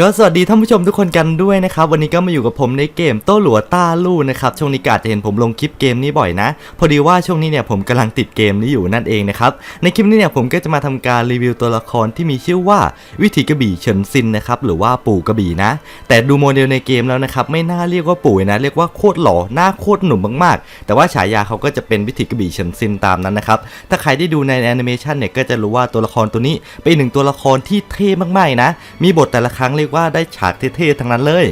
ก็สวัสดีท่านผู้ชมทุกคนกันด้วยนะครับ วันนี้ก็มาอยู่กับผมในเกมโต้หลัวต้าลู่นะครับช่วงนี้กาจจะเห็นผมลงคลิปเกมนี้บ่อยนะ พอดีว่าช่วงนี้เนี่ยผมกำลังติดเกมนี้อยู่นั่นเองนะครับในคลิปนี้เนี่ยผมก็จะมาทำการรีวิวตัวละครที่มีชื่อว่าวิถีกระบี่เฉินซินนะครับหรือว่าปู่กระบี่นะ แต่ดูโมเดลในเกมแล้วนะครับไม่น่าเรียกว่าปู่นะเรียกว่าโคตรหล่อหน้าโคตรหนุ่มมากๆ แต่ว่าฉายาเขาก็จะเป็นวิถีกระบี่เฉินซินตามนั้นนะครับถ้าใครได้ดูในแอนิเมชันเนี่ยก็จะรู้ว่าตัวละครตัวนี้เป็นหนึ่งตัวละครที่เท่มากๆนะมีบทแต่ละครั้งเรียกว่าได้ฉากเท่ๆทั้งนั้นเลย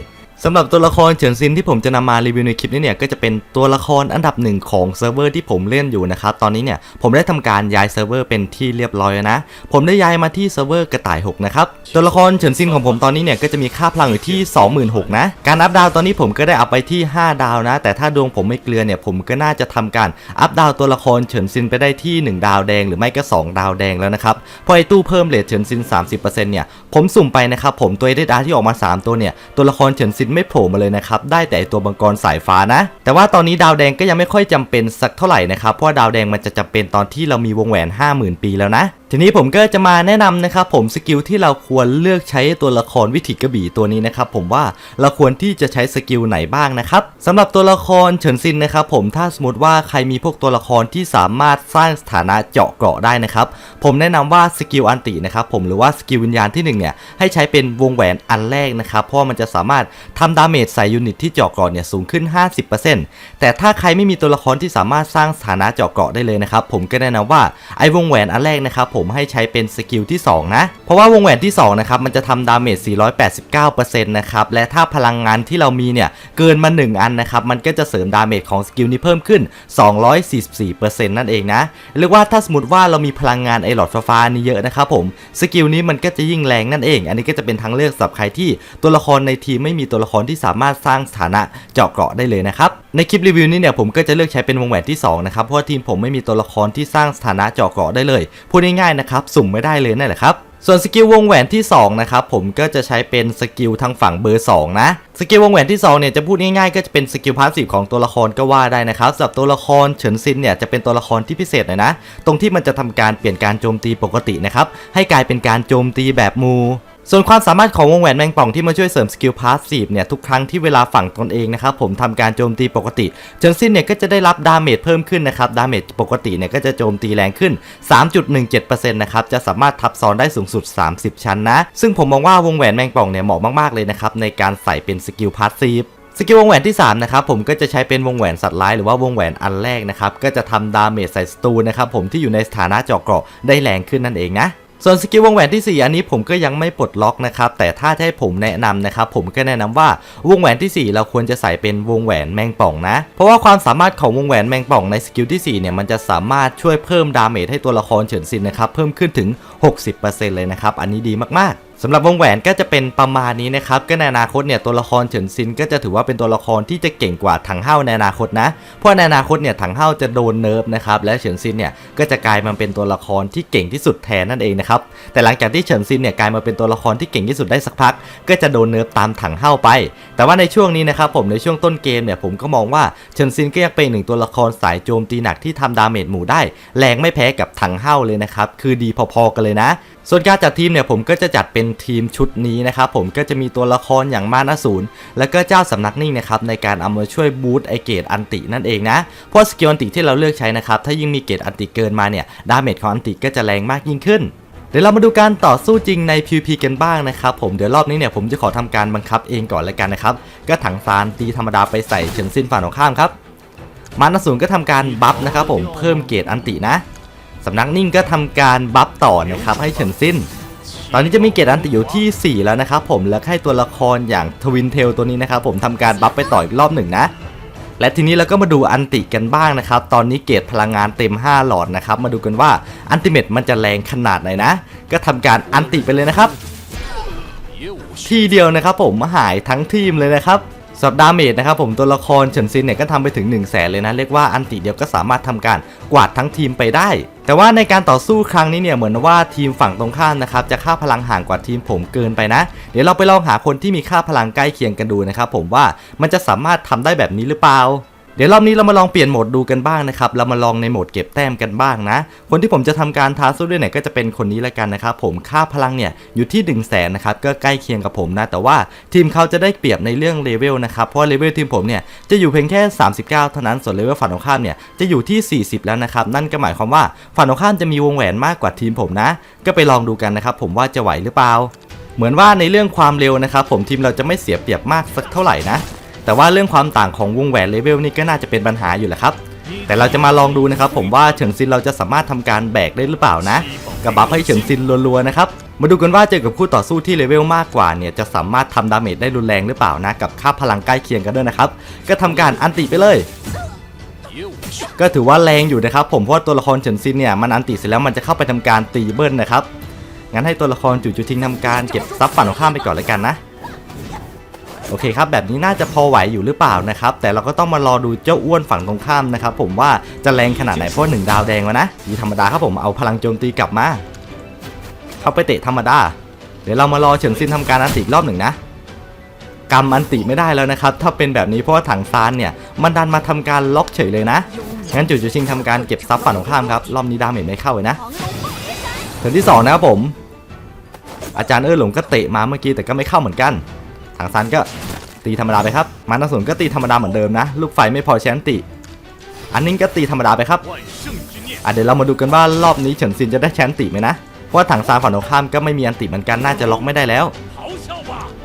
สำหรับตัวละครเฉินซินที่ผมจะนำมารีวิวในคลิปนี้เนี่ยก็จะเป็นตัวละครอันดับหนึ่งของเซิร์ฟเวอร์ที่ผมเล่นอยู่นะครับตอนนี้เนี่ยผมได้ทำการย้ายเซิร์ฟเวอร์เป็นที่เรียบร้อยแล้วนะ ผมได้ย้ายมาที่เซิร์ฟเวอร์กระต่าย6นะครับตัวละครเฉินซินของผมตอนนี้เนี่ยก็จะมีค่าพลังอยู่ที่ 26,000นะการอัพดาวตอนนี้ผมก็ได้อัพไปที่ 5 ดาวนะ แต่ถ้าดวงผมไม่เกลือเนี่ยผมก็น่าจะทำการอัพดาวตัวละครเฉินซินไปได้ที่ 1 ดาวแดง หรือไม่ก็ 2 ดาวแดงแล้วนะครับพอไอตู้เพิ่มเลทเฉินซิน 30%เนี่ยผมสุ่มไปนะครับผมตัวเอเดดาที่ออกมา 3 ตัวเนี่ยตัวละครเฉินซินไม่โผล่มาเลยนะครับได้แต่ไอตัวบังกรสายฟ้านะ แต่ว่าตอนนี้ดาวแดงก็ยังไม่ค่อยจำเป็นสักเท่าไหร่นะครับเพราะดาวแดงมันจะจำเป็นตอนที่เรามีวงแหวน 50,000 ปีแล้วนะ ทีนี้ผมก็จะมาแนะนำนะครับผมสกิลที่เราควรเลือกใช้ตัวละครวิถีกระบี่ตัวนี้นะครับผมว่าเราควรที่จะใช้สกิลไหนบ้างนะครับสำหรับตัวละครเฉินซินนะครับผมถ้าสมมติว่าใครมีพวกตัวละครที่สามารถสร้างสถานะเจาะเกราะได้นะครับผมแนะนำว่าสกิลอันตินะครับผมหรือว่าสกิลวิญญาณที่หนึ่งเนี่ยให้ใช้เป็นวงแหวนอันแรกนะครับเพราะมันจะสามารถทำดาเมจใส่ยูนิตที่เจาะเกราะเนี่ยสูงขึ้น 50%แต่ถ้าใครไม่มีตัวละครที่สามารถสร้างสถานะเจาะเกราะได้เลยนะครับผมก็แนะนำว่าไอ้วงแหวนอันแรกนะครับผมให้ใช้เป็นสกิลที่ 2 นะ เพราะว่าวงแหวนที่2นะครับมันจะทำดาเมจ 489%นะครับ และถ้าพลังงานที่เรามีเนี่ย เกินมา 1 อันนะครับ มันก็จะเสริมดาเมจของสกิลนี้เพิ่มขึ้น 244%นั่นเองนะ เรียกว่าถ้าสมมติว่าเรามีพลังงานไอหลอดฟ้านี่เยอะนะครับผม สกิลนี้มันก็จะยิ่งแรงนั่นเอง อันนี้ก็จะเป็นทางเลือกสำหรับใครที่ตัวละครในทีมไม่มีตัวละครที่สามารถสร้างสถานะเจาะเกราะได้เลยนะครับ ในคลิปรีวิวนี้เนี่ยผมก็จะเลือกใช้เป็นวงแหวนที่2นะครับเพราะว่าทีมผมไม่มีตัวละครที่สร้างสถานะเจาะเกราะได้เลยพูดง่ายๆนะครับสุ่มไม่ได้เลยนั่นแหละครับส่วนสกิลวงแหวนที่2นะครับผมก็จะใช้เป็นสกิลทางฝั่งเบอร์2นะสกิลวงแหวนที่2เนี่ยจะพูดง่ายๆก็จะเป็นสกิลพาสซีฟของตัวละครก็ว่าได้นะครับสำหรับตัวละครเฉินซินเนี่ยจะเป็นตัวละครที่พิเศษหน่อยนะ ตรงที่มันจะทำการเปลี่ยนการโจมตีปกตินะครับให้กลายเป็นการโจมตีแบบมู ส่วนความสามารถของวงแหวนแมงป่องที่มาช่วยเสริมสกิลพาสซีฟเนี่ยทุกครั้งที่เวลาฝั่งตนเองนะครับผมทำการโจมตีปกติจนซินเนี่ยก็จะได้รับดาเมจเพิ่มขึ้นนะครับดาเมจปกติเนี่ยก็จะโจมตีแรงขึ้น 3.17%นะครับจะสามารถทับซ้อนได้สูงสุด 30 ชั้นนะ ซึ่งผมมองว่าวงแหวนแมงป่องเนี่ยเหมาะมากๆเลยนะครับในการใส่เป็นสกิลพาสซีฟสกิลวงแหวนที่3นะครับผมก็จะใช้เป็นวงแหวนสัตว์ร้ายหรือว่าวงแหวนอันแรกนะครับก็จะทำดาเมจใส่สตูนะครับผมที่อยู่ในสถานะเจาะเกราะได้แรงขึ้นนั่นเองนะ ส่วนสกิลวงแหวนที่ 4 อันนี้ผมก็ยังไม่ปลดล็อกนะครับ แต่ถ้าให้ผมแนะนำนะครับ ผมก็แนะนำว่าวงแหวนที่ 4 เราควรจะใส่เป็นวงแหวนแมงป่องนะ เพราะว่าความสามารถของวงแหวนแมงป่องในสกิลที่ 4 เนี่ยมันจะสามารถช่วยเพิ่มดาเมจให้ตัวละครเฉินซินนะครับเพิ่มขึ้นถึง 60%เลยนะครับอันนี้ดีมากๆ สำหรับวงแหวนก็จะเป็นประมาณนี้นะครับก็ในอนาคตเนี่ยตัวละครเฉินซินก็จะถือว่าเป็นตัวละครที่จะเก่งกว่าถังเฮ้าในอนาคตนะ เพราะในอนาคตเนี่ยถังเฮ้าจะโดนเนิร์ฟนะครับและเฉินซินเนี่ยก็จะกลายมาเป็นตัวละครที่เก่งที่สุดแทนนั่นเองนะครับแต่หลังจากที่เฉินซินเนี่ยกลายมาเป็นตัวละครที่เก่งที่สุดได้สักพัก ก็จะโดนเนิร์ฟตามถังเฮ้าไป แต่ว่าในช่วงนี้นะครับผมในช่วงต้นเกมเนี่ยผมก็มองว่าเฉินซินก็ยังเป็นหนึ่งตัวละครสายโจมตีหนักที่ทำดาเมจหมู่ได้ แรงไม่แพ้กับถังเฮ้าเลยนะครับคือดีพอๆกันเลยนะส่วนการจัดทีมเนี่ยผมก็จะจัดเป็นทีมชุดนี้นะครับผมก็จะมีตัวละครอย่างมานาศูนย์แล้วก็เจ้าสำนักนิ่งนะครับในการเอามาช่วยบูตไอเกตอันตินั่นเองนะเพราะสกิลอันติที่เราเลือกใช้นะครับถ้ายิ่งมีเกตอันติเกินมาเนี่ยดาเมจของอันติก็จะแรงมากยิ่งขึ้นเดี๋ยวเรามาดูการต่อสู้จริงใน PVP กันบ้างนะครับผมเดี๋ยวรอบนี้เนี่ยผมจะขอทำการบังคับเองก่อนแล้วกันนะครับก็ถังซานตีธรรมดาไปใส่เฉินซินฝ่ายตรงข้ามครับมานาศูนย์ก็ทำการบัฟนะครับผมเพิ่มเกตอันตินะ สำนักนิ่งก็ทำการบัฟต่อนะครับให้เฉินซินตอนนี้จะมีเกรดอันติอยู่ที่ 4 แล้วนะครับผมแล้วให้ตัวละครอย่างทวินเทลตัวนี้นะครับผมทำการบัฟไปต่ออีกรอบหนึ่งนะ และทีนี้เราก็มาดูอันติกันบ้างนะครับ ตอนนี้เกรดพลังงานเต็ม 5 หลอดนะครับ มาดูกันว่าอันติเมตมันจะแรงขนาดไหนนะ ก็ทำการอันติไปเลยนะครับ ทีเดียวนะครับผมหายทั้งทีมเลยนะครับ สับดาเมจนะครับผมตัวละครเฉินซินเนี่ยก็ทำไปถึง1 0 0 0 0แสนเลยนะเรียกว่าอันติเดียวก็สามารถทำการกวาดทั้งทีมไปได้ แต่ว่าในการต่อสู้ครั้งนี้เนี่ยเหมือนว่าทีมฝั่งตรงข้ามนะครับจะค่าพลังห่างกว่าทีมผมเกินไปนะ เดี๋ยวเราไปลองหาคนที่มีค่าพลังใกล้เคียงกันดูนะครับผมว่ามันจะสามารถทำได้แบบนี้หรือเปล่า เดี๋ยวรอบนี้เรามาลองเปลี่ยนโหมดดูกันบ้างนะครับ เรามาลองในโหมดเก็บแต้มกันบ้างนะ คนที่ผมจะทำการท้าสู้ด้วยเนี่ยก็จะเป็นคนนี้ละกันนะครับ ผมค่าพลังเนี่ยอยู่ที่1นึ่งแสนนะครับ ก็ใกล้เคียงกับผมนะ แต่ว่าทีมเขาจะได้เปรียบในเรื่องเลเวลนะครับ เพราะเลเวลทีมผมเนี่ยจะอยู่เพียงแค่ 39 เท่านั้น ส่วนเลเวลฝั่งตรงข้ามเนี่ยจะอยู่ที่ 40 แล้วนะครับ นั่นก็หมายความว่าฝั่งตรงข้ามจะมีวงแหวนมากกว่าทีมผมนะ ก็ไปลองดูกันนะครับ ผมว่าจะไหวหรือเปล่า เหมือนว่าในเรื่องความเร็วนะครับผมทีมเราจะไม่เสียเปรียบมากสักเท่าไหร่นะ แต่ว่าเรื่องความต่างของวงแหวนเลเวลนี่ก็น่าจะเป็นปัญหาอยู่แหละครับ แต่เราจะมาลองดูนะครับผมว่าเฉินซินเราจะสามารถทำการแบกได้หรือเปล่านะกับบัฟให้เฉินซินรัวๆนะครับมาดูกันว่าเจอกับคู่ต่อสู้ที่เลเวลมากกว่าเนี่ยจะสามารถทำดาเมจได้รุนแรงหรือเปล่านะกับค่าพลังใกล้เคียงกันด้วยนะครับก็ทำการอันติไปเลยก็ถือว่าแรงอยู่นะครับผมเพราะว่าตัวละครเฉินซินเนี่ยมันอันติเสร็จแล้วมันจะเข้าไปทำการตีเบิ้ลนะครับงั้นให้ตัวละครจู่จูทิงทำการเก็บซับฝั่งตรงข้ามไปก่อนเลยกันนะ โอเคครับแบบนี้น่าจะพอไหวอยู่หรือเปล่านะครับแต่เราก็ต้องมารอดูเจ้าอ้วนฝั่งตรงข้ามนะครับผมว่าจะแรงขนาดไหนเพราะหนึ่งดาวแดงแล้วนะดีธรรมดาครับผมเอาพลังโจมตีกลับมาเข้าไปเตะธรรมดา เดี๋ยวเรามารอเฉินซินทำการอันติอีรอบหนึ่งนะกำอันติไม่ได้แล้วนะครับถ้าเป็นแบบนี้เพราะว่าถังซานเนี่ยมันดันมาทำการล็อกเฉยเลยนะงั้นจู่จูชิงทำการเก็บซับฝั่งตรงข้ามครับรอบนี้ดาเมจไม่เข้าเลยนะเทิร์นที่2นะครับผมอาจารย์เออหลงก็เตะมาเมื่อกี้แต่ก็ไม่เข้าเหมือนกัน ถังซันก็ตีธรรมดาไปครับมันตัสุนก็ตีธรรมดาเหมือนเดิมนะลูกไฟไม่พอแชนติอันนี้ก็ตีธรรมดาไปครับอะเดี๋ยวเรามาดูกันว่ารอบนี้เฉินซินจะได้แชนติไหมนะเพราะถังซานฝั่งตรงข้ามก็ไม่มีอันติเหมือนกันน่าจะล็อกไม่ได้แล้ว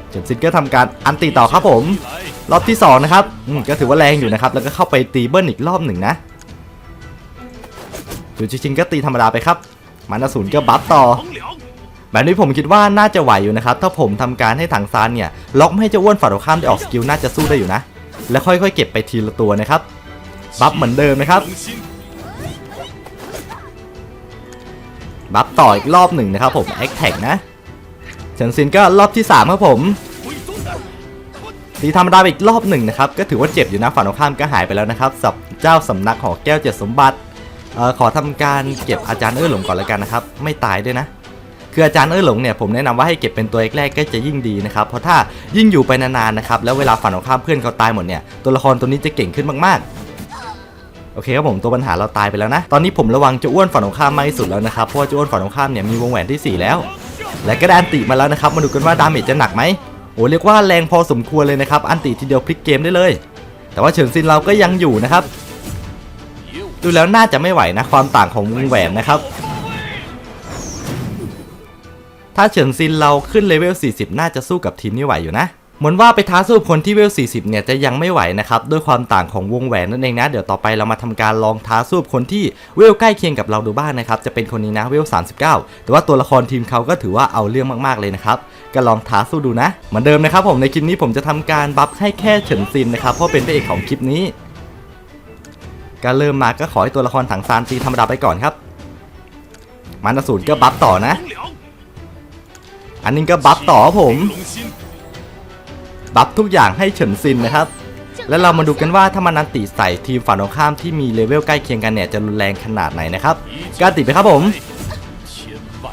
เฉินซินก็ทำการอันติต่อครับผม รอบที่2นะครับก็ถือว่าแรงอยู่นะครับแล้วก็เข้าไปตีเบิ้ลอีกรอบหนึ่งนะจูจิชินก็ตีธรรมดาไปครับมันอสูรก็บัฟต่อ แบบนี้ผมคิดว่าน่าจะไหวอยู่นะครับ ถ้าผมทำการให้ถังซานเนี่ยล็อกไม่ให้เจ้าอ้วนฝ่ายตรงข้ามได้ออกสกิลน่าจะสู้ได้อยู่นะ แล้วค่อยๆ เก็บไปทีละตัวนะครับ บัฟเหมือนเดิมนะครับ บัฟต่ออีกรอบหนึ่งนะครับผมแอคแท็กนะเฉินซินก็รอบที่3ครับผมตีธรรมดาอีกรอบหนึ่งนะครับ ก็ถือว่าเจ็บอยู่นะฝ่ายตรงข้ามก็หายไปแล้วนะครับสับเจ้าสำนักหอแก้วเจ็ดสมบัติออขอทำการเก็บอาจารย์เอื้อหลงก่อนแล้วกันนะครับ ไม่ตายด้วยนะ คืออาจารย์เอ้อหลงเนี่ยผมแนะนำว่าให้เก็บเป็นตัวแรกๆก็จะยิ่งดีนะครับเพราะถ้ายิ่งอยู่ไปนานๆนะครับแล้วเวลาฝั่งตรงข้ามเพื่อนเขาตายหมดเนี่ยตัวละครตัวนี้จะเก่งขึ้นมากๆโอเคครับผมตัวปัญหาเราตายไปแล้วนะ ตอนนี้ผมระวังจะอ้วนฝั่งตรงข้ามมากที่สุดแล้วนะครับ เพราะว่าจะอ้วนฝั่งตรงข้ามเนี่ยมีวงแหวนที่สี่แล้ว และก็ได้อันติมาแล้วนะครับ มาดูกันว่าดาเมจจะหนักไหมโอ้เรียกว่าแรงพอสมควรเลยนะครับ อันติทีเดียวพลิกเกมได้เลย แต่ว่าเฉินซินเราก็ยังอยู่นะครับ ดูแล้วน่าจะไม่ไหวนะความต่างของวงแหวนนะครับ ถ้าเฉินซินเราขึ้นเลเวล 40 น่าจะสู้กับทีมนี้ไหวอยู่นะเหมือนว่าไปท้าสู้คนที่เวล 40 เนี่ยจะยังไม่ไหวนะครับด้วยความต่างของวงแหวนนั่นเองนะ เดี๋ยวต่อไปเรามาทำการลองท้าสู้คนที่เวลใกล้เคียงกับเราดูบ้างนะครับจะเป็นคนนี้นะเวล 39 แต่ว่าตัวละครทีมเขาก็ถือว่าเอาเรื่องมากๆเลยนะครับก็ลองท้าสู้ดูนะเหมือนเดิมนะครับผมในคลิปนี้ผมจะทำการบัฟให้แค่เฉินซินนะครับเพราะเป็นพระเอกของคลิปนี้ก็เริ่มมาก็ขอให้ตัวละครถังซานตีธรรมดาไปก่อนครับมานสูนก็บัฟต่อนะ， อันนี้ก็บัฟต่อผม บัฟทุกอย่างให้เฉินซินนะครับ แล้วเรามาดูกันว่าถ้ามันนันติใส่ทีมฝั่งตรงข้ามที่มีเลเวลใกล้เคียงกันเนี่ยจะรุนแรงขนาดไหนนะครับการติไปครับผม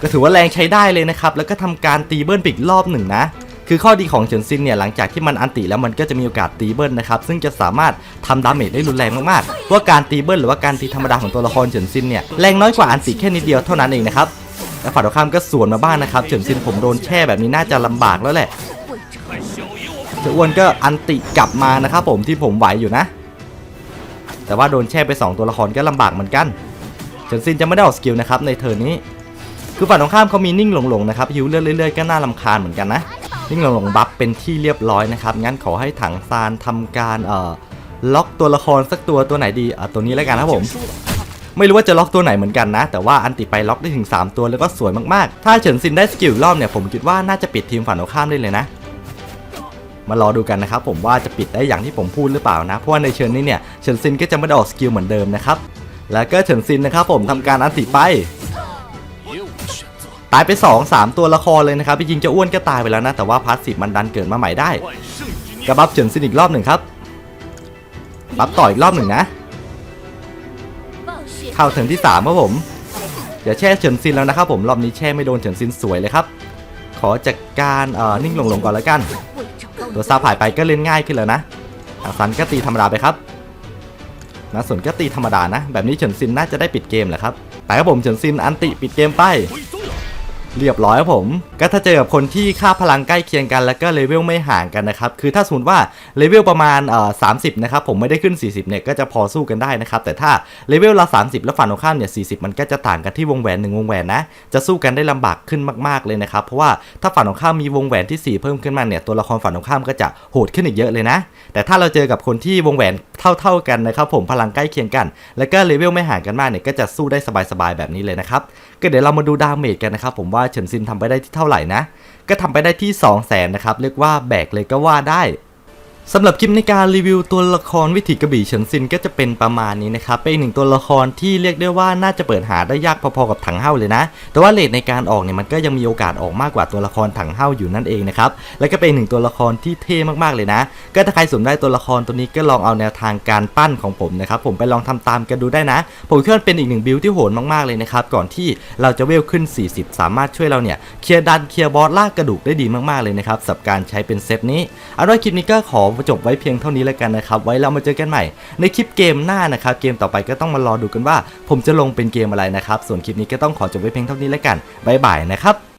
ก็ถือว่าแรงใช้ได้เลยนะครับ แล้วก็ทำการตีเบิร์นปิกรอบหนึ่งนะคือข้อดีของเฉินซินเนี่ยหลังจากที่มันอันติแล้วมันก็จะมีโอกาสตีเบิลนะครับซึ่งจะสามารถทำดาเมจได้รุนแรงมากๆว่าการตีเบิลหรือว่าการตีธรรมดาของตัวละครเฉินซินเนี่ยแรงน้อยกว่าอันติแค่นิดเดียวเท่านั้นเองนะครับ และฝ่ายตรงข้ามก็สวนมาบ้างนะครับเฉินซินผมโดนแช่แบบนี้น่าจะลำบากแล้วแหละเจ้อ้วนก็อันติกลับมานะครับผมที่ผมไหวอยู่นะ แต่ว่าโดนแช่ไป 2 ตัวละครก็ลำบากเหมือนกันเฉินซินจะไม่ได้ออกสกิลนะครับในเทอร์นี้คือฝ่ายตรงข้ามเขามีนิ่งหลงๆนะครับฮิวเลือดเรื่อยๆก็น่าลาคาญเหมือนกันนะนิ่งหลงๆบัฟเป็นที่เรียบร้อยนะครับงั้นขอให้ถังซานทำการเอ่อล็อกตัวละครสักตัวตัวไหนดีอะตัวนี้แล้วกันครับผม ไม่รู้ว่าจะล็อกตัวไหนเหมือนกันนะ แต่ว่าอันติไปล็อกได้ถึง 3 ตัวแล้วก็สวยมากๆ ถ้าเฉินซินได้สกิลรอบเนี่ยผมคิดว่าน่าจะปิดทีมฝันงตรงข้ามได้เลยนะมารอดูกันนะครับผมว่าจะปิดได้อย่างที่ผมพูดหรือเปล่านะ เพราะว่าในเชิญนี้เนี่ยเฉินซินก็จะไม่ได้ออกสกิลเหมือนเดิมนะครับ แล้วก็เฉินซินนะครับผมทำการอันติไป ตายไป 2 3 ตัวละครเลยนะครับจริงจะอ้วนก็ตายไปแล้วนะ แต่ว่าพาสซีฟมันดันเกิดมาใหม่ได้กระบับเฉินซินอีกรอบหนึ่งครับ บับต่ออีกรอบหนึ่งนะ ข้าเทิร์นที่3ครับผมอย่าแช่เฉินซินแล้วนะครับผมรอบนี้แช่ไม่โดนเฉินซินสวยเลยครับ ขอจัดการเอ่อนิ่งหลงๆก่อนแล้วกัน ตัวซาผ่ายไปก็เล่นง่ายขึ้นแล้วนะอาซันก็ตีธรรมดาไปครับนะส่วนก็ตีธรรมดานะ แบบนี้เฉินซินน่าจะได้ปิดเกมแหละครับแต่ครับผมเฉินซินอันติปิดเกมไป เรียบร้อยครับผม ก็ถ้าเจอกับคนที่ค่าพลังใกล้เคียงกันแล้วก็เลเวลไม่ห่างกันนะครับ คือถ้าสมมติว่าเลเวลประมาณเอ่อสานะครับผมไม่ได้ขึ้น 40เนี่ยก็จะพอสู้กันได้นะครับ แต่ถ้าเลเวลละ30 แล้วฝั่งตรงข้ามเนี่ย40มันก็จะต่างกันที่วงแหวนหนึ่งวงแหวนนะ จะสู้กันได้ลำบากขึ้นมากๆเลยนะครับ เพราะว่าถ้าฝั่งตรงข้ามมีวงแหวนที่ 4 เพิ่มขึ้นมาเนี่ยตัวละครฝั่งตรงข้ามก็จะโหดขึ้นอีกเยอะเลยนะ แต่ถ้าเราเจอกับคนที่วงแหวนเท่า ๆกันนะครับผมพลังใกล้เคียงกัน แล้วก็เลเวลไม่ห่างกันมากเนี่ยก็จะสู้ได้สบายๆแบบนี้เลยนะครับก็เดี๋ยวเรามาดูดาเมจกันนะครับผมว่าเฉินซินทำไปได้ที่เท่าไหร่นะ ก็ทำไปได้ที่ 2 0 0แสนนะครับ เรียกว่าแบกเลยก็ว่าได้ สำหรับคลิปในการรีวิวตัวละครวิถีกระบี่เฉินซินก็จะเป็นประมาณนี้นะครับ เป็นอีกหนึ่งตัวละครที่เรียกได้ว่าน่าจะเปิดหาได้ยากพอๆกับถังเฮ้าเลยนะ แต่ว่าเลทในการออกเนี่ยมันก็ยังมีโอกาสออกมากกว่าตัวละครถังเฮ้าอยู่นั่นเองนะครับ แล้วก็เป็นอีกหนึ่งตัวละครที่เท่มากๆเลยนะ ก็ถ้าใครสนใจตัวละครตัวนี้ก็ลองเอาแนวทางการปั้นของผมนะครับ ผมไปลองทำตามกันดูได้นะ ผมคิดว่าเป็นอีกหนึ่งบิลที่โหดมากๆเลยนะครับก่อนที่เราจะเวลขึ้น 40 สามารถช่วยเราเนี่ยเคลียร์ดันเคลียร์บอสลากกระดูกได้ดีมากๆเลยนะครับสำหรับการใช้เป็นเซตนี้เอาล่ะคลิปนี้ก็ขอจบไว้เพียงเท่านี้แล้วกันนะครับ ไว้เรามาเจอกันใหม่ในคลิปเกมหน้านะครับ เกมต่อไปก็ต้องมารอดูกันว่า ผมจะลงเป็นเกมอะไรนะครับ ส่วนคลิปนี้ก็ต้องขอจบไว้เพียงเท่านี้แล้วกันบายบายนะครับ